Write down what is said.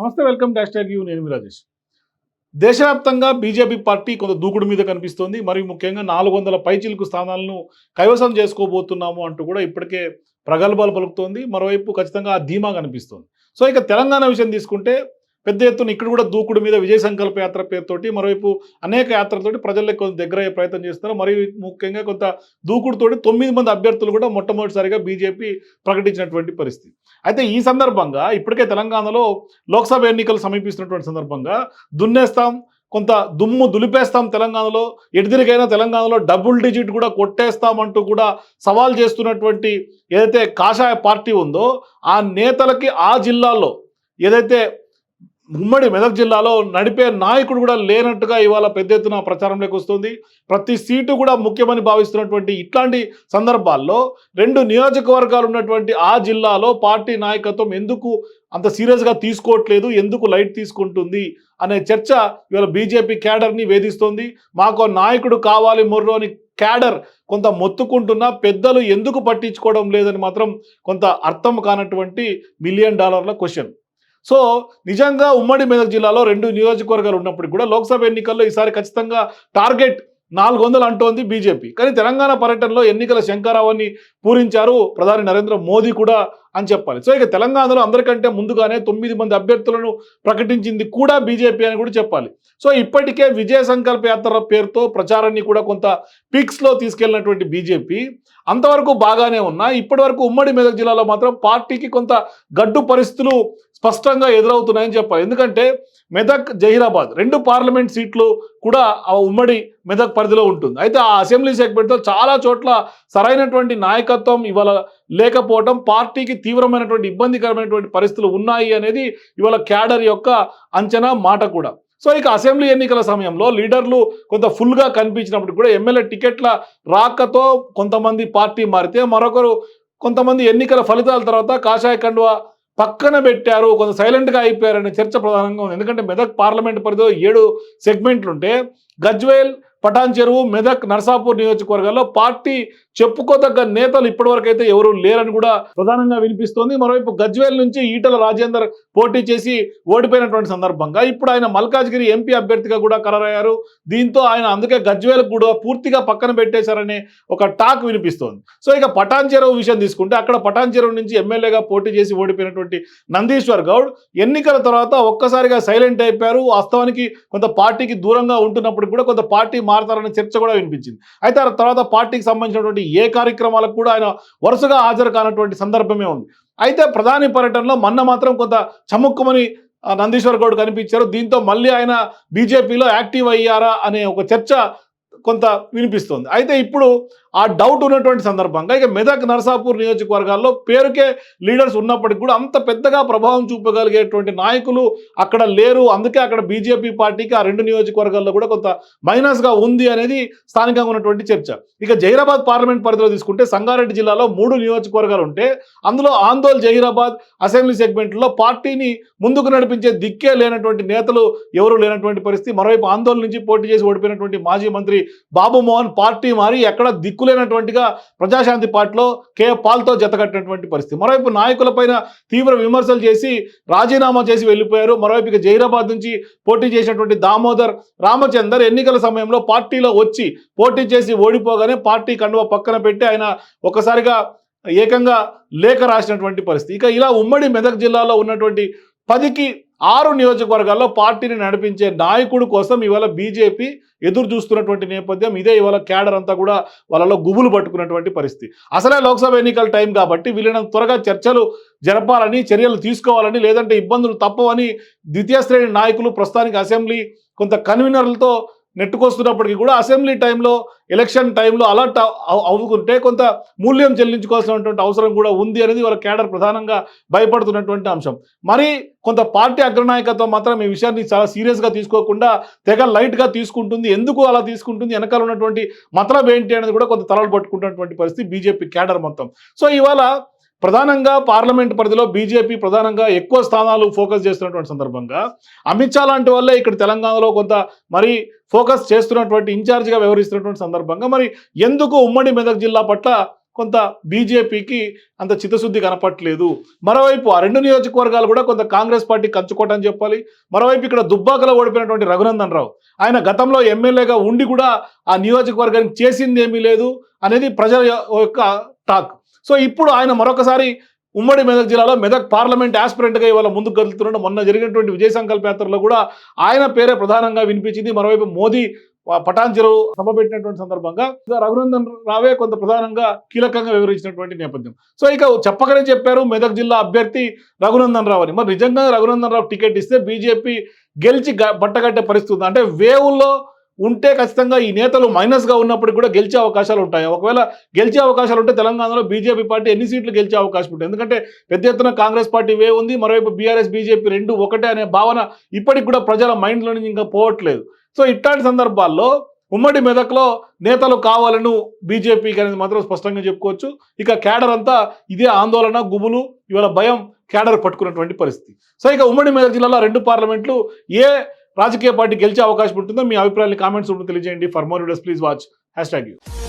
నమస్తే welcome dash tag you నేను రాజేష్. దేశవ్యాప్తంగా బీజేపీ పార్టీ కొంత దూకుడు మీద కనిపిస్తోంది. మరియు ముఖ్యంగా నాలుగు వందల పైచిలుకు స్థానాలను కైవసం చేసుకోబోతున్నాము అంటూ కూడా ఇప్పటికే ప్రగల్భాలు పలుకుతోంది. మరోవైపు ఖచ్చితంగా ఆ ధీమా కనిపిస్తోంది. సో ఇక తెలంగాణ విషయం తీసుకుంటే పెద్ద ఎత్తున ఇక్కడ కూడా దూకుడు మీద విజయ సంకల్ప యాత్ర పేరుతోటి మరోవైపు అనేక యాత్రలతోటి ప్రజలకు కొంత దగ్గర అయ్యే ప్రయత్నం చేస్తున్నారు. మరియు ముఖ్యంగా కొంత దూకుడుతోటి తొమ్మిది మంది అభ్యర్థులు కూడా మొట్టమొదటిసారిగా బీజేపీ ప్రకటించినటువంటి పరిస్థితి. అయితే ఈ సందర్భంగా ఇప్పటికే తెలంగాణలో లోక్సభ ఎన్నికలు సమీపిస్తున్నటువంటి సందర్భంగా దున్నేస్తాం కొంత దుమ్ము దులిపేస్తాం తెలంగాణలో ఎటుదిరికైనా తెలంగాణలో డబుల్ డిజిట్ కూడా కొట్టేస్తామంటూ కూడా సవాల్ చేస్తున్నటువంటి ఏదైతే కాషాయ పార్టీ ఉందో ఆ నేతలకి ఆ జిల్లాల్లో ఏదైతే ఉమ్మడి మెదక్ జిల్లాలో నడిపే నాయకుడు కూడా లేనట్టుగా ఇవాళ పెద్ద ఎత్తున ప్రచారంలోకి వస్తుంది ప్రతి సీటు కూడా ముఖ్యమని భావిస్తున్నటువంటి ఇట్లాంటి సందర్భాల్లో రెండు నియోజకవర్గాలు ఉన్నటువంటి ఆ జిల్లాలో పార్టీ నాయకత్వం ఎందుకు అంత సీరియస్గా తీసుకోవట్లేదు? ఎందుకు లైట్ తీసుకుంటుంది? అనే చర్చ ఇవాళ బీజేపీ క్యాడర్ని వేధిస్తోంది. మాకు నాయకుడు కావాలి మొర్రు అని క్యాడర్ కొంత మొత్తుకుంటున్నా పెద్దలు ఎందుకు పట్టించుకోవడం లేదని మాత్రం కొంత అర్థం కానటువంటి మిలియన్ డాలర్ల క్వశ్చన్. సో నిజంగా ఉమ్మడి మెదక్ జిల్లాలో రెండు నియోజకవర్గాలు ఉన్నప్పటికీ కూడా లోక్సభ ఎన్నికల్లో ఈసారి ఖచ్చితంగా టార్గెట్ నాలుగు వందలు అంటోంది బీజేపీ. కానీ తెలంగాణ పర్యటనలో ఎన్నికల శంకరావాన్ని పూరించారు ప్రధాని నరేంద్ర మోదీ కూడా అని చెప్పాలి. సో ఇక తెలంగాణలో అందరికంటే ముందుగానే తొమ్మిది మంది అభ్యర్థులను ప్రకటించింది కూడా బీజేపీ అని కూడా చెప్పాలి. సో ఇప్పటికే విజయ సంకల్ప యాత్ర పేరుతో ప్రచారాన్ని కూడా కొంత పిక్స్లో తీసుకెళ్ళినటువంటి బీజేపీ అంతవరకు బాగానే ఉన్నా ఇప్పటి వరకు ఉమ్మడి మెదక్ జిల్లాలో మాత్రం పార్టీకి కొంత గడ్డు పరిస్థితులు స్పష్టంగా ఎదురవుతున్నాయని చెప్పాలి. ఎందుకంటే మెదక్ జహీరాబాద్ రెండు పార్లమెంట్ సీట్లు కూడా ఆ ఉమ్మడి మెదక్ పరిధిలో ఉంటుంది. అయితే ఆ అసెంబ్లీ సెగ్మెంట్లో చాలా చోట్ల సరైనటువంటి నాయకత్వం ఇవాళ లేకపోవడం పార్టీకి తీవ్రమైనటువంటి ఇబ్బందికరమైనటువంటి పరిస్థితులు ఉన్నాయి అనేది ఇవాళ క్యాడర్ యొక్క అంచనా మాట కూడా. సో ఇక అసెంబ్లీ ఎన్నికల సమయంలో లీడర్లు కొంత ఫుల్గా కనిపించినప్పుడు కూడా ఎమ్మెల్యే టికెట్ల రాకతో కొంతమంది పార్టీ మారితే మరొకరు కొంతమంది ఎన్నికల ఫలితాల తర్వాత కాషాయ కండువా పక్కన పెట్టారు కొంత సైలెంట్గా అయిపోయారనే చర్చ ప్రధానంగా ఉంది. ఎందుకంటే మెదక్ పార్లమెంట్ పరిధిలో ఏడు సెగ్మెంట్లు ఉంటే గజ్వేల్ పటాన్ చెరువు మెదక్ నర్సాపూర్ నియోజకవర్గాల్లో పార్టీ చెప్పుకోదగ్గ నేతలు ఇప్పటివరకైతే అయితే ఎవరు లేరని కూడా ప్రధానంగా వినిపిస్తోంది. మరోవైపు గజ్వేల్ నుంచి ఈటల రాజేందర్ పోటీ చేసి ఓడిపోయినటువంటి సందర్భంగా ఇప్పుడు ఆయన మల్కాజ్గిరి ఎంపీ అభ్యర్థిగా కూడా ఖరారయ్యారు. దీంతో ఆయన అందుకే గజ్వేల్ కూడా పూర్తిగా పక్కన పెట్టేశారనే ఒక టాక్ వినిపిస్తోంది. సో ఇక పటాన్ చెరువు విషయం తీసుకుంటే అక్కడ పటాన్ చెరువు నుంచి ఎమ్మెల్యేగా పోటీ చేసి ఓడిపోయినటువంటి నందీశ్వర్ గౌడ్ ఎన్నికల తర్వాత ఒక్కసారిగా సైలెంట్ అయిపోయారు. వాస్తవానికి కొంత పార్టీకి దూరంగా ఉంటున్నప్పుడు కూడా కొంత పార్టీ మారతారనే చర్చ కూడా వినిపించింది. అయితే ఆ తర్వాత పార్టీకి సంబంధించినటువంటి ఏ కార్యక్రమాలకు కూడా ఆయన వరుసగా హాజరు కానటువంటి సందర్భమే ఉంది. అయితే ప్రధాని పర్యటనలో మొన్న మాత్రం కొంత చముక్కుమని నందీశ్వర్ గౌడ్ కనిపించారు. దీంతో మళ్ళీ ఆయన బీజేపీలో యాక్టివ్ అయ్యారా అనే ఒక చర్చ కొంత వినిపిస్తుంది. అయితే ఇప్పుడు ఆ డౌట్ ఉన్నటువంటి సందర్భంగా ఇక మెదక్ నరసాపూర్ నియోజకవర్గాల్లో పేరుకే లీడర్స్ ఉన్నప్పటికీ కూడా అంత పెద్దగా ప్రభావం చూపగలిగేటువంటి నాయకులు అక్కడ లేరు. అందుకే అక్కడ బీజేపీ పార్టీకి ఆ రెండు నియోజకవర్గాల్లో కూడా కొంత మైనస్గా ఉంది అనేది స్థానికంగా ఉన్నటువంటి చర్చ. ఇక జహీరాబాద్ పార్లమెంట్ పరిధిలో తీసుకుంటే సంగారెడ్డి జిల్లాలో మూడు నియోజకవర్గాలు ఉంటే అందులో ఆందోళ్ జహీరాబాద్ అసెంబ్లీ సెగ్మెంట్లో పార్టీని ముందుకు నడిపించే దిక్కే లేనటువంటి నేతలు ఎవరు లేనటువంటి పరిస్థితి. మరోవైపు ఆందోళన నుంచి పోటీ చేసి ఓడిపోయినటువంటి మాజీ మంత్రి బాబు మోహన్ పార్టీ మారి ఎక్కడ దిక్కులేనటువంటిగా ప్రజాశాంతి పార్టీలో కే పాల్తో జతకట్టినటువంటి పరిస్థితి. మరోవైపు నాయకులపైన తీవ్ర విమర్శలు చేసి రాజీనామా చేసి వెళ్ళిపోయారు. మరోవైపు ఇక జైరాబాద్ నుంచి పోటీ చేసినటువంటి దామోదర్ రామచందర్ ఎన్నికల సమయంలో పార్టీలో వచ్చి పోటీ చేసి ఓడిపోగానే పార్టీ కండువ పక్కన పెట్టి ఆయన ఒకసారిగా ఏకంగా లేఖ రాసినటువంటి పరిస్థితి. ఇక ఇలా ఉమ్మడి మెదక్ జిల్లాలో ఉన్నటువంటి పదికి ఆరు నియోజకవర్గాల్లో పార్టీని నడిపించే నాయకుడు కోసం ఇవాళ బీజేపీ ఎదురు చూస్తున్నటువంటి నేపథ్యం ఇదే ఇవాళ క్యాడర్ అంతా కూడా వాళ్ళలో గుబులు పట్టుకున్నటువంటి పరిస్థితి. అసలే లోక్సభ ఎన్నికల టైం కాబట్టి వీళ్ళని త్వరగా చర్చలు జరపాలని చర్యలు తీసుకోవాలని లేదంటే ఇబ్బందులు తప్పవని ద్వితీయ శ్రేణి నాయకులు ప్రస్తుతానికి అసెంబ్లీ కొంత కన్వీనర్లతో నెట్టుకొస్తున్నప్పటికీ కూడా అసెంబ్లీ టైంలో ఎలక్షన్ టైంలో అలర్ట్ అవుకుంటే కొంత మూల్యం చెల్లించుకోవాల్సినటువంటి అవసరం కూడా ఉంది అనేది వాళ్ళ కేడర్ ప్రధానంగా భయపడుతున్నటువంటి అంశం. మరి కొంత పార్టీ అగ్రనాయకత్వం మాత్రం ఈ విషయాన్ని చాలా సీరియస్గా తీసుకోకుండా తెగ లైట్గా తీసుకుంటుంది. ఎందుకు అలా తీసుకుంటుంది? వెనకాల ఉన్నటువంటి మతలబ్ ఏంటి అనేది కూడా కొంత తలలు పట్టుకుంటున్నటువంటి పరిస్థితి బీజేపీ కేడర్ మొత్తం. సో ఇవాళ ప్రధానంగా పార్లమెంట్ పరిధిలో బీజేపీ ప్రధానంగా ఎక్కువ స్థానాలు ఫోకస్ చేస్తున్నటువంటి సందర్భంగా అమిత్ షా లాంటి వల్లే ఇక్కడ తెలంగాణలో కొంత మరి ఫోకస్ చేస్తున్నటువంటి ఇన్ఛార్జిగా వ్యవహరిస్తున్నటువంటి సందర్భంగా మరి ఎందుకు ఉమ్మడి మెదక్ జిల్లా పట్ల కొంత బీజేపీకి అంత చిత్తశుద్ధి కనపట్లేదు? మరోవైపు ఆ రెండు నియోజకవర్గాలు కూడా కొంత కాంగ్రెస్ పార్టీ కంచుకోట చెప్పాలి. మరోవైపు ఇక్కడ దుబ్బాకలో ఓడిపోయినటువంటి రఘునందన్ రావు ఆయన గతంలో ఎమ్మెల్యేగా ఉండి కూడా ఆ నియోజకవర్గానికి చేసింది ఏమీ లేదు అనేది ప్రజల యొక్క టాక్. సో ఇప్పుడు ఆయన మరొకసారి ఉమ్మడి మెదక్ జిల్లాలో మెదక్ పార్లమెంట్ ఆస్పిరెంట్గా ఇవాళ ముందుకు కదులుతున్నాడు. మొన్న జరిగినటువంటి విజయ సంకల్ప యాత్రలో కూడా ఆయన పేరే ప్రధానంగా వినిపించింది. మరోవైపు మోదీ పటాన్ చెరువు సభ పెట్టినటువంటి సందర్భంగా రఘునందన్ రావే కొంత ప్రధానంగా కీలకంగా వివరించినటువంటి నేపథ్యం. సో ఇక చెప్పకనే చెప్పారు మెదక్ జిల్లా అభ్యర్థి రఘునందన్ రావు అని. మరి నిజంగా రఘునందన్ రావు టికెట్ ఇస్తే బీజేపీ గెలిచి బట్టగట్టే పరిస్థితి అంటే వేవుల్లో ఉంటే ఖచ్చితంగా ఈ నేతలు మైనస్గా ఉన్నప్పటికీ కూడా గెలిచే అవకాశాలు ఉంటాయి. ఒకవేళ గెలిచే అవకాశాలు ఉంటే తెలంగాణలో బీజేపీ పార్టీ ఎన్ని సీట్లు గెలిచే అవకాశం ఉంటుంది. ఎందుకంటే పెద్ద ఎత్తున కాంగ్రెస్ పార్టీ వే ఉంది మరోవైపు బీఆర్ఎస్ బీజేపీ రెండు ఒకటే అనే భావన ఇప్పటికి కూడా ప్రజల మైండ్లో నుంచి ఇంకా పోవట్లేదు. సో ఇట్లాంటి సందర్భాల్లో ఉమ్మడి మెదక్లో నేతలు కావాలను బీజేపీకి అనేది మాత్రం స్పష్టంగా చెప్పుకోవచ్చు. ఇక కేడర్ అంతా ఇదే ఆందోళన గుబులు ఇవాళ భయం కేడర్ పట్టుకున్నటువంటి పరిస్థితి. సో ఇక ఉమ్మడి మెదక్ జిల్లాలో రెండు పార్లమెంట్లు ఏ రాజకీయ పార్టీ గెలిచే అవకాశం ఉంటుందో మీ అభిప్రాయాన్ని కామెంట్స్ ఉంటూ తెలియజేయండి. For more videos please watch hash tag you